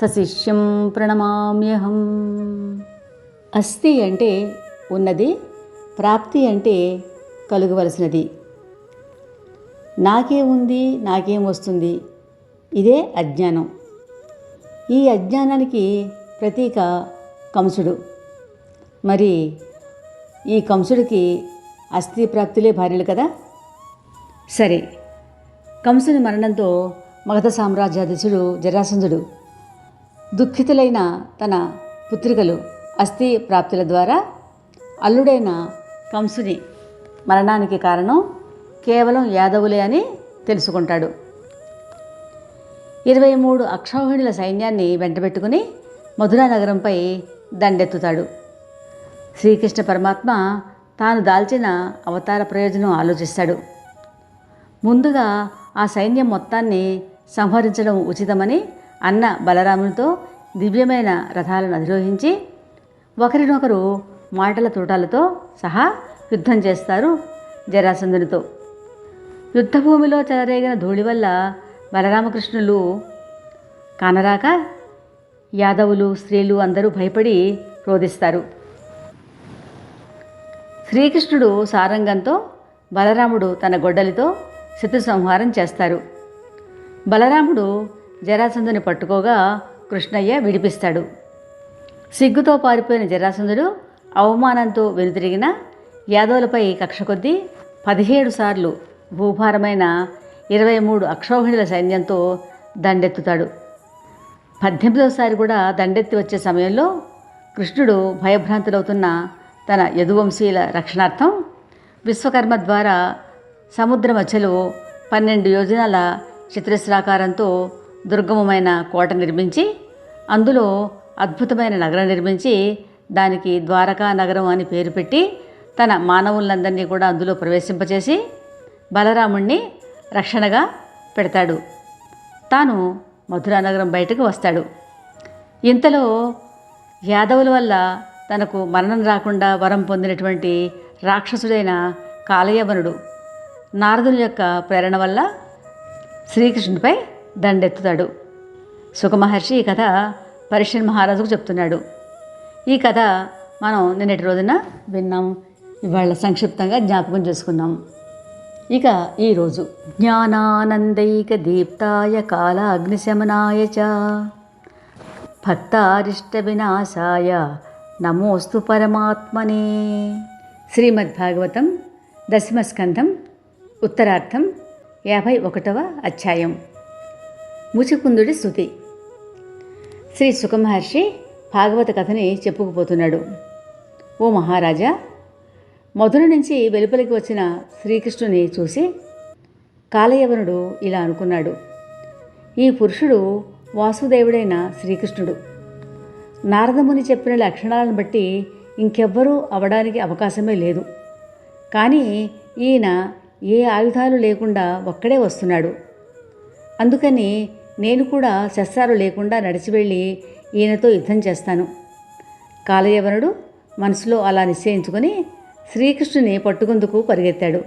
సశిష్యం ప్రణమామ్యహం. అస్థి అంటే ఉన్నది ప్రాప్తి అంటే కలుగవలసినది. నాకే ఉంది నాకేం వస్తుంది? ఇదే అజ్ఞానం. ఈ అజ్ఞానానికి ప్రతీక కంసుడు. మరి ఈ కంసుడికి అస్థి ప్రాప్తులే భార్యలు కదా? సరే కంసుని మరణంతో మగధ సామ్రాజ్యాధీశుడు జరాసంధుడు దుఃఖితులైన తన పుత్రికలు అస్థి ప్రాప్తుల ద్వారా అల్లుడైన కంసుని మరణానికి కారణం కేవలం యాదవులే అని తెలుసుకుంటాడు. ఇరవై మూడు అక్షౌహిణుల సైన్యాన్ని వెంటబెట్టుకుని మధురా నగరంపై దండెత్తుతాడు. శ్రీకృష్ణ పరమాత్మ తాను దాల్చిన అవతార ప్రయోజనం ఆలోచిస్తాడు. ముందుగా ఆ సైన్యం మొత్తాన్ని సంహరించడం ఉచితమని అన్న బలరామునితో దివ్యమైన రథాలను అధిరోహించి ఒకరినొకరు మాటల తోటాలతో సహా యుద్ధం చేస్తారు జరాసంధునితో. యుద్ధభూమిలో చెలరేగిన ధూళి వల్ల బలరామకృష్ణులు కానరాక యాదవులు స్త్రీలు అందరూ భయపడి రోధిస్తారు. శ్రీకృష్ణుడు సారంగంతో బలరాముడు తన గొడ్డలితో శత్రు సంహారం చేస్తారు. బలరాముడు జరాసంధుని పట్టుకోగా కృష్ణయ్య విడిపిస్తాడు. సిగ్గుతో పారిపోయిన జరాసంధుడు అవమానంతో వెనుతిరిగిన యాదవులపై కక్ష కొద్దీ పదిహేడు సార్లు భూభారమైన ఇరవై మూడు అక్షోహిణుల సైన్యంతో దండెత్తుతాడు. పద్దెనిమిదవసారి కూడా దండెత్తి వచ్చే సమయంలో కృష్ణుడు భయభ్రాంతులవుతున్న తన యదువంశీయుల రక్షణార్థం విశ్వకర్మ ద్వారా సముద్ర మధ్యలో పన్నెండు యోజనాల చిత్రశ్రాకారంతో దుర్గమమైన కోట నిర్మించి అందులో అద్భుతమైన నగరం నిర్మించి దానికి ద్వారకా నగరం అని పేరు పెట్టి తన మానవులందరినీ కూడా అందులో ప్రవేశింపచేసి బలరాముణ్ణి రక్షణగా పెడతాడు. తాను మధురా నగరం బయటకు వస్తాడు. ఇంతలో యాదవుల వల్ల తనకు మరణం రాకుండా వరం పొందినటువంటి రాక్షసుడైన కాలయవనుడు నారదుని యొక్క ప్రేరణ వల్ల శ్రీకృష్ణుడిపై దండెత్తుతాడు. సుఖమహర్షి ఈ కథ పరిషన్ మహారాజుకు చెప్తున్నాడు. ఈ కథ మనం నిన్నటి రోజున విన్నాం. ఇవాళ సంక్షిప్తంగా జ్ఞాపకం చేసుకున్నాం ఇక ఈరోజు జ్ఞానానందైక దీప్తాయ కాలాగ్నిశమనాయ చ. భక్తారిష్ట వినాశాయ. నమోస్తు పరమాత్మనే. శ్రీమద్భాగవతం దశమస్కంధం ఉత్తరార్థం యాభై ఒకటవ అధ్యాయం. ముచికుందుడి స్థుతి శ్రీ సుఖమహర్షి భాగవత కథని చెప్పుకుపోతున్నాడు. ఓ మహారాజా మధుర నుంచి వెలుపలికి వచ్చిన శ్రీకృష్ణుని చూసి కాలయవనుడు ఇలా అనుకున్నాడు. ఈ పురుషుడు వాసుదేవుడైన శ్రీకృష్ణుడు. నారదముని చెప్పిన లక్షణాలను బట్టి ఇంకెవ్వరూ అవడానికి అవకాశమే లేదు. కానీ ఈయన ఏ ఆయుధాలు లేకుండా ఒక్కడే వస్తున్నాడు. అందుకని నేను కూడా శస్త్రాలు లేకుండా నడిచి వెళ్ళి ఈయనతో యుద్ధం చేస్తాను. కాలయవనుడు మనసులో అలా నిశ్చయించుకొని శ్రీకృష్ణుని పట్టుకుందుకు పరిగెత్తాడు.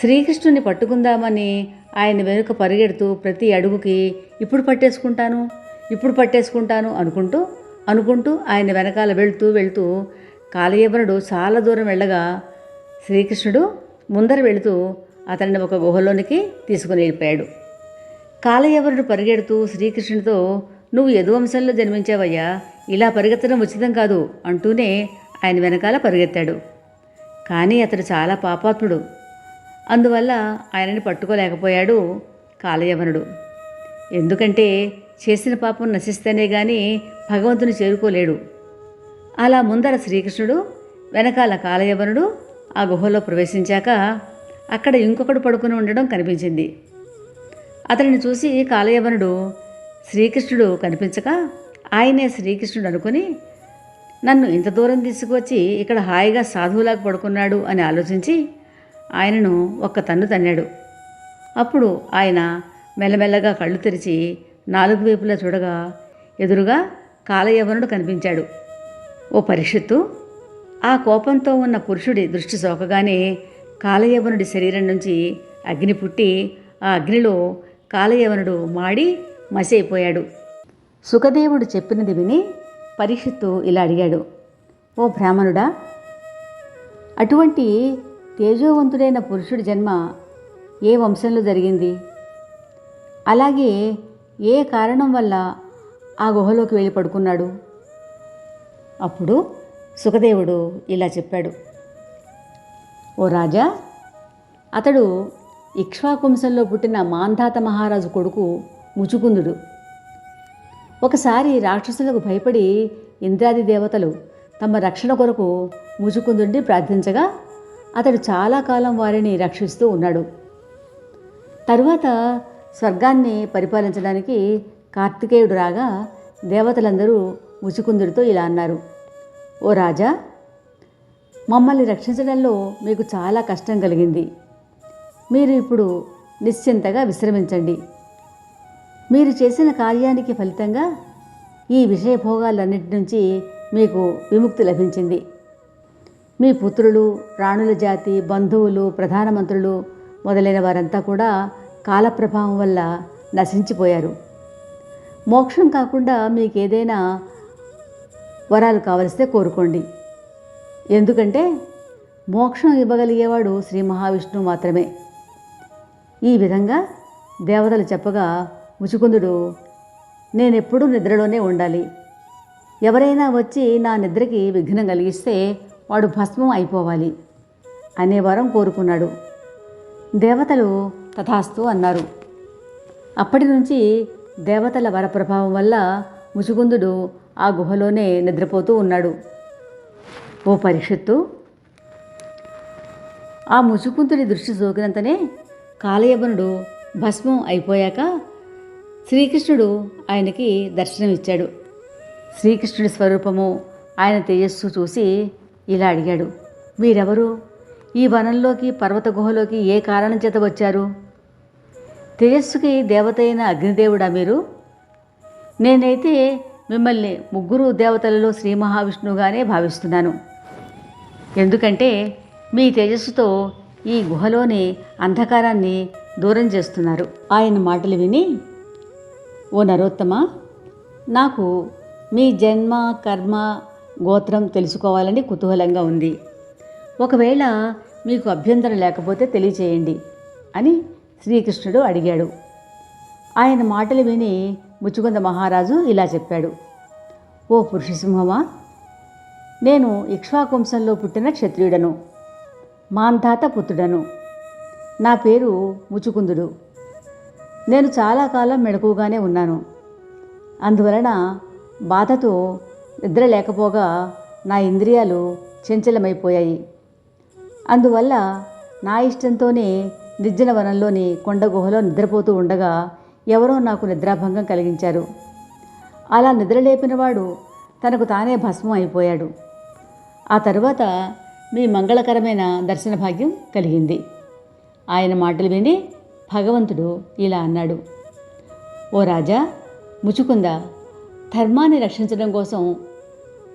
శ్రీకృష్ణుని పట్టుకుందామని ఆయన వెనుక పరిగెడుతూ ప్రతి అడుగుకి ఇప్పుడు పట్టేసుకుంటాను ఇప్పుడు పట్టేసుకుంటాను అనుకుంటూ అనుకుంటూ ఆయన వెనకాల వెళ్తూ వెళ్తూ కాలయవనుడు చాలా దూరం వెళ్ళగా శ్రీకృష్ణుడు ముందర వెళుతూ అతన్ని ఒక గుహలోనికి తీసుకుని వెళ్ళిపోయాడు. కాలయవనుడు పరిగెడుతూ శ్రీకృష్ణుడితో నువ్వు యదువంశంలో జన్మించావయ్యా. ఇలా పరిగెత్తడం ఉచితం కాదు అంటూనే ఆయన వెనకాల పరిగెత్తాడు. కానీ అతడు చాలా పాపాత్ముడు. అందువల్ల ఆయనని పట్టుకోలేకపోయాడు కాలయవనుడు. ఎందుకంటే చేసిన పాపం నశిస్తేనే గాని భగవంతుని చేరుకోలేడు. అలా ముందర శ్రీకృష్ణుడు వెనకాల కాలయవనుడు ఆ గుహలో ప్రవేశించాక అక్కడ ఇంకొకడు పడుకుని ఉండడం కనిపించింది. అతడిని చూసి కాలయవనుడు శ్రీకృష్ణుడు కనిపించక ఆయనే శ్రీకృష్ణుడు అనుకుని నన్ను ఇంత దూరం తీసుకువచ్చి ఇక్కడ హాయిగా సాధువులాగా పడుకున్నాడు అని ఆలోచించి ఆయనను ఒక్క తన్ను తన్నాడు. అప్పుడు ఆయన మెల్లమెల్లగా కళ్ళు తెరిచి నాలుగు వైపులా చూడగా ఎదురుగా కాలయవనుడు కనిపించాడు. ఓ పరిషత్తు ఆ కోపంతో ఉన్న పురుషుడి దృష్టి సోకగానే కాలయవనుడి శరీరం నుంచి అగ్ని పుట్టి ఆ అగ్నిలో కాలయవనుడు మాడి మసైపోయాడు. సుఖదేవుడు చెప్పినది విని పరీక్షిత్తు ఇలా అడిగాడు. ఓ బ్రాహ్మణుడా అటువంటి తేజోవంతుడైన పురుషుడి జన్మ ఏ వంశంలో జరిగింది? అలాగే ఏ కారణం వల్ల ఆ గుహలోకి వెళ్ళి పడుకున్నాడు? అప్పుడు సుఖదేవుడు ఇలా చెప్పాడు. ఓ రాజా అతడు ఇక్ష్వాకుంశంలో పుట్టిన మాంధాత మహారాజు కొడుకు ముచుకుందుడు. ఒకసారి రాక్షసులకు భయపడి ఇంద్రాది దేవతలు తమ రక్షణ కొరకు ముచుకుందుడిని ప్రార్థించగా అతడు చాలా కాలం వారిని రక్షిస్తూ ఉన్నాడు. తరువాత స్వర్గాన్ని పరిపాలించడానికి కార్తికేయుడు రాగా దేవతలందరూ ముచుకుందుడితో ఇలా అన్నారు. ఓ రాజా మమ్మల్ని రక్షించడంలో మీకు చాలా కష్టం కలిగింది. మీరు ఇప్పుడు నిశ్చింతగా విశ్రమించండి. మీరు చేసిన కార్యానికి ఫలితంగా ఈ విషయభోగాలన్నిటి నుంచి మీకు విముక్తి లభించింది. మీ పుత్రులు రాణుల జాతి బంధువులు ప్రధానమంత్రులు మొదలైన వారంతా కూడా కాలప్రభావం వల్ల నశించిపోయారు. మోక్షం కాకుండా మీకు ఏదైనా వరాలు కావలిస్తే కోరుకోండి. ఎందుకంటే మోక్షం ఇవ్వగలిగేవాడు శ్రీ మహావిష్ణువు మాత్రమే. ఈ విధంగా దేవతలు చెప్పగా ముచుకుందుడు నేనెప్పుడూ నిద్రలోనే ఉండాలి. ఎవరైనా వచ్చి నా నిద్రకి విఘ్నం కలిగిస్తే వాడు భస్మం అయిపోవాలి అనే వరం కోరుకున్నాడు. దేవతలు తథాస్తు అన్నారు. అప్పటి నుంచి దేవతల వరప్రభావం వల్ల ముచుకుందుడు ఆ గుహలోనే నిద్రపోతూ ఉన్నాడు. ఓ పరీక్షత్తు ఆ ముచుకుందుడి దృష్టి సోకినంతనే కాలయవనుడు భస్మం అయిపోయాక శ్రీకృష్ణుడు ఆయనకి దర్శనమిచ్చాడు. శ్రీకృష్ణుడి స్వరూపము ఆయన తేజస్సు చూసి ఇలా అడిగాడు మీరెవరు? ఈ వనంలోకి పర్వత గుహలోకి ఏ కారణం చేత వచ్చారు? తేజస్సుకి దేవత అయిన అగ్నిదేవుడా మీరు? నేనైతే మిమ్మల్ని ముగ్గురు దేవతలలో శ్రీ మహావిష్ణువుగానే భావిస్తున్నాను. ఎందుకంటే మీ తేజస్సుతో ఈ గుహలోని అంధకారాన్ని దూరం చేస్తున్నారు. ఆయన మాటలు విని ఓ నరోత్తమ నాకు మీ జన్మ కర్మ గోత్రం తెలుసుకోవాలని కుతూహలంగా ఉంది. ఒకవేళ మీకు అభ్యంతరం లేకపోతే తెలియచేయండి అని శ్రీకృష్ణుడు అడిగాడు. ఆయన మాటలు విని ముచ్చుకుంద మహారాజు ఇలా చెప్పాడు. ఓ పురుషసింహమా నేను ఇక్ష్వాకుంశంలో పుట్టిన క్షత్రియుడను. మాంధాత పుత్రుడను నా పేరు ముచుకుందుడు. నేను చాలా కాలం మెడకుగానే ఉన్నాను. అందువలన బాధతో నిద్ర లేకపోగా నా ఇంద్రియాలు చంచలమైపోయాయి. అందువల్ల నా ఇష్టంతోనే నిర్జన వనంలోని కొండ గుహలో నిద్రపోతూ ఉండగా ఎవరో నాకు నిద్రాభంగం కలిగించారు. అలా నిద్రలేపినవాడు తనకు తానే భస్మం అయిపోయాడు. ఆ తరువాత మీ మంగళకరమైన దర్శన భాగ్యం కలిగింది. ఆయన మాటలు విని భగవంతుడు ఇలా అన్నాడు. ఓ రాజా ముచుకుంద. ధర్మాన్ని రక్షించడం కోసం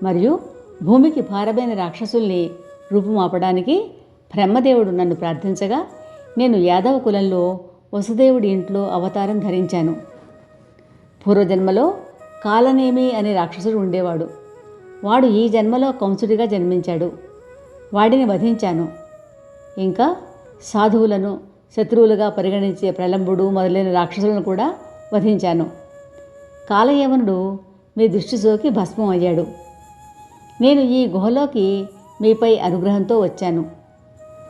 మరియు భూమికి భారమైన రాక్షసుల్ని రూపుమాపడానికి బ్రహ్మదేవుడు నన్ను ప్రార్థించగా నేను యాదవ కులంలో వసుదేవుడి ఇంట్లో అవతారం ధరించాను. పూర్వజన్మలో కాలనేమి అనే రాక్షసుడు ఉండేవాడు. వాడు ఈ జన్మలో కంసుడిగా జన్మించాడు. వాడిని వధించాను. ఇంకా సాధువులను శత్రువులుగా పరిగణించే ప్రలంబుడు మొదలైన రాక్షసులను కూడా వధించాను. కాలయవనుడు మీ దృష్టి సోకి భస్మం అయ్యాడు. నేను ఈ గుహలోకి మీపై అనుగ్రహంతో వచ్చాను.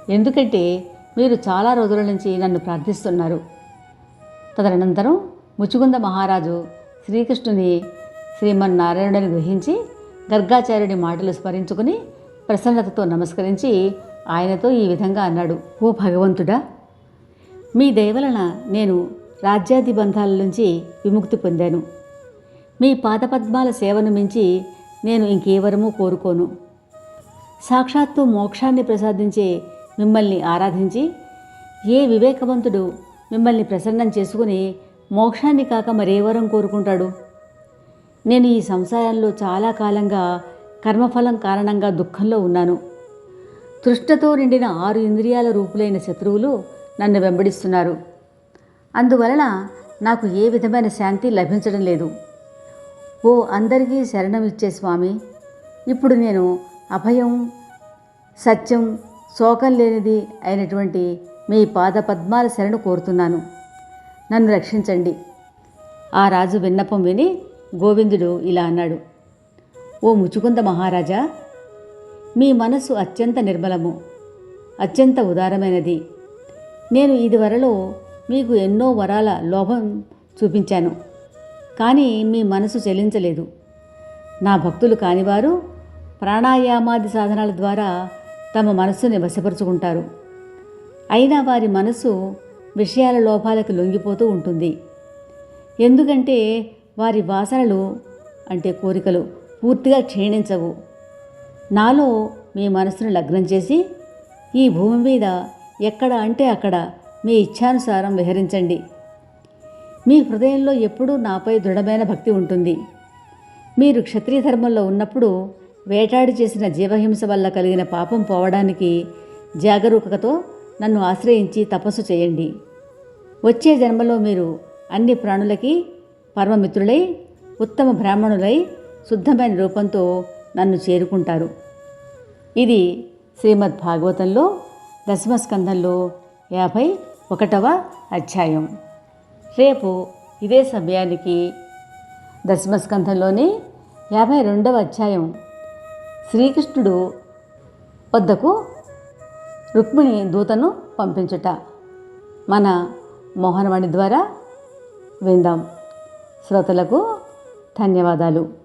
ఎందుకంటే మీరు చాలా రోజుల నుంచి నన్ను ప్రార్థిస్తున్నారు. తదనంతరం ముచుకుంద మహారాజు శ్రీకృష్ణుని శ్రీమన్నారాయణుడిని గ్రహించి గర్గాచార్యుడి మాటలు స్మరించుకుని ప్రసన్నతతో నమస్కరించి ఆయనతో ఈ విధంగా అన్నాడు. ఓ భగవంతుడా మీ దయవలన నేను రాజ్యాది బంధాల నుంచి విముక్తి పొందాను. మీ పాదపద్మాల సేవను మించి నేను ఇంకేవరమూ కోరుకోను. సాక్షాత్తు మోక్షాన్ని ప్రసాదించే మిమ్మల్ని ఆరాధించి ఏ వివేకవంతుడు మిమ్మల్ని ప్రసన్నం చేసుకుని మోక్షాన్ని కాక మరేవరం కోరుకుంటాడు? నేను ఈ సంసారంలో చాలా కాలంగా కర్మఫలం కారణంగా దుఃఖంలో ఉన్నాను. తృష్ణతో నిండిన ఆరు ఇంద్రియాల రూపులైన శత్రువులు నన్ను వెంబడిస్తున్నారు. అందువలన నాకు ఏ విధమైన శాంతి లభించడం లేదు. ఓ అందరికీ శరణం ఇచ్చే స్వామి ఇప్పుడు నేను అభయం సత్యం శోకం లేనిది అయినటువంటి మీ పాద పద్మాల శరణు కోరుతున్నాను. నన్ను రక్షించండి. ఆ రాజు విన్నపం విని గోవిందుడు ఇలా అన్నాడు. ఓ ముచుకుంద మహారాజా మీ మనస్సు అత్యంత నిర్మలము అత్యంత ఉదారమైనది. నేను ఇదివరలో మీకు ఎన్నో వరాల లోభం చూపించాను కానీ మీ మనసు చెలించలేదు. నా భక్తులు కానివారు ప్రాణాయామాది సాధనాల ద్వారా తమ మనస్సుని వశపరుచుకుంటారు. అయినా వారి మనసు విషయాల లోపాలకు లొంగిపోతూ ఉంటుంది. ఎందుకంటే వారి వాసనలు అంటే కోరికలు పూర్తిగా క్షీణించవు. నాలో మీ మనసును లగ్నం చేసి ఈ భూమి మీద ఎక్కడ అంటే అక్కడ మీ ఇచ్ఛానుసారం విహరించండి. మీ హృదయంలో ఎప్పుడూ నాపై దృఢమైన భక్తి ఉంటుంది. మీరు క్షత్రియ ధర్మంలో ఉన్నప్పుడు వేటాడి చేసిన జీవహింస వల్ల కలిగిన పాపం పోవడానికి జాగరూకతతో నన్ను ఆశ్రయించి తపస్సు చేయండి. వచ్చే జన్మలో మీరు అన్ని ప్రాణులకి పరమమిత్రులై ఉత్తమ బ్రాహ్మణులై శుద్ధమైన రూపంతో నన్ను చేరుకుంటారు. ఇది శ్రీమద్ భాగవతంలో దశమస్కంధంలో యాభై ఒకటవ అధ్యాయం. రేపు ఇదే సమయానికి దశమస్కంధంలోని యాభై రెండవ అధ్యాయం. శ్రీకృష్ణుడు వద్దకు రుక్మిణి దూతను పంపించుట. మన మోహనవాణి ద్వారా విందాం. శ్రోతలకు ధన్యవాదాలు.